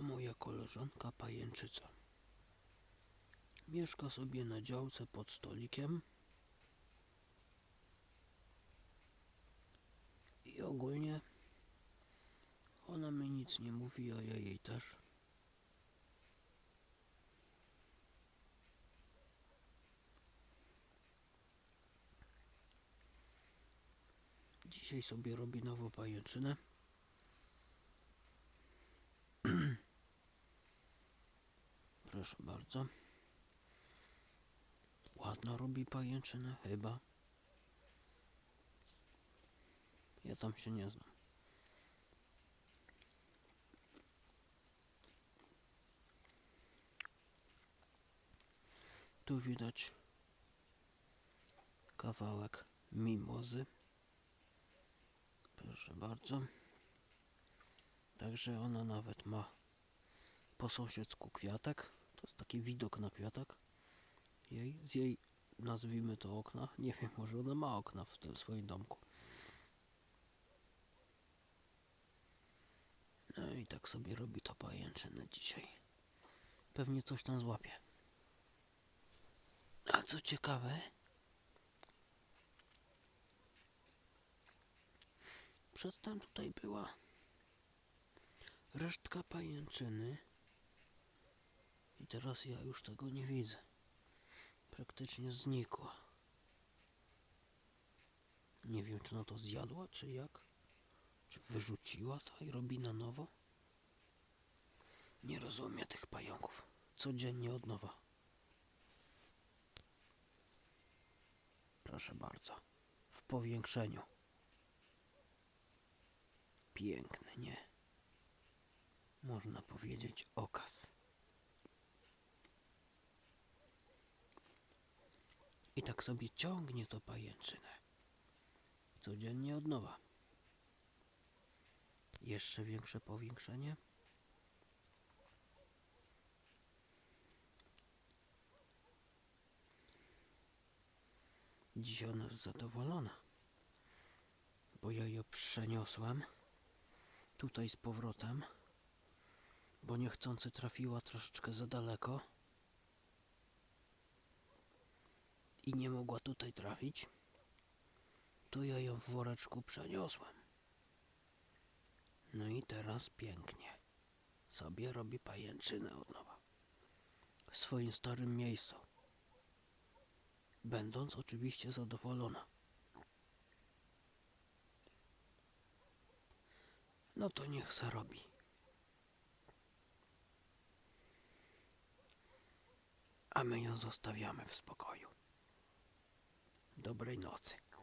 Moja koleżanka pajęczyca. Mieszka sobie na działce pod stolikiem. I ogólnie ona mi nic nie mówi, a ja jej też. Dzisiaj sobie robi nową pajęczynę. Proszę bardzo. Ładno robi pajęczynę, chyba. Ja tam się nie znam. Tu widać kawałek mimozy. Proszę bardzo. Także ona nawet ma po sąsiedzku kwiatek. To jest taki widok na kwiatek. Jej, z jej, nazwijmy to okna. Nie wiem, może ona ma okna w tym swoim domku. No i tak sobie robi to pajęczynę dzisiaj. Pewnie coś tam złapie. A co ciekawe, przedtem tutaj była resztka pajęczyny i teraz ja już tego nie widzę. Praktycznie znikła. Nie wiem, czy na to zjadła, czy jak. Czy wyrzuciła to i robi na nowo? Nie rozumiem tych pająków. Codziennie od nowa. Proszę bardzo. W powiększeniu. Piękny, nie? Można powiedzieć okaz. I tak sobie ciągnie to pajęczynę. Codziennie od nowa. Jeszcze większe powiększenie. Dziś ona jest zadowolona, bo ja ją przeniosłem tutaj z powrotem, bo niechcący trafiła troszeczkę za daleko i nie mogła tutaj trafić, to ja ją w woreczku przeniosłem. No i teraz pięknie sobie robi pajęczynę od nowa w swoim starym miejscu. Będąc oczywiście zadowolona. No to niech se robi. A my ją zostawiamy w spokoju. Dobrej nocy.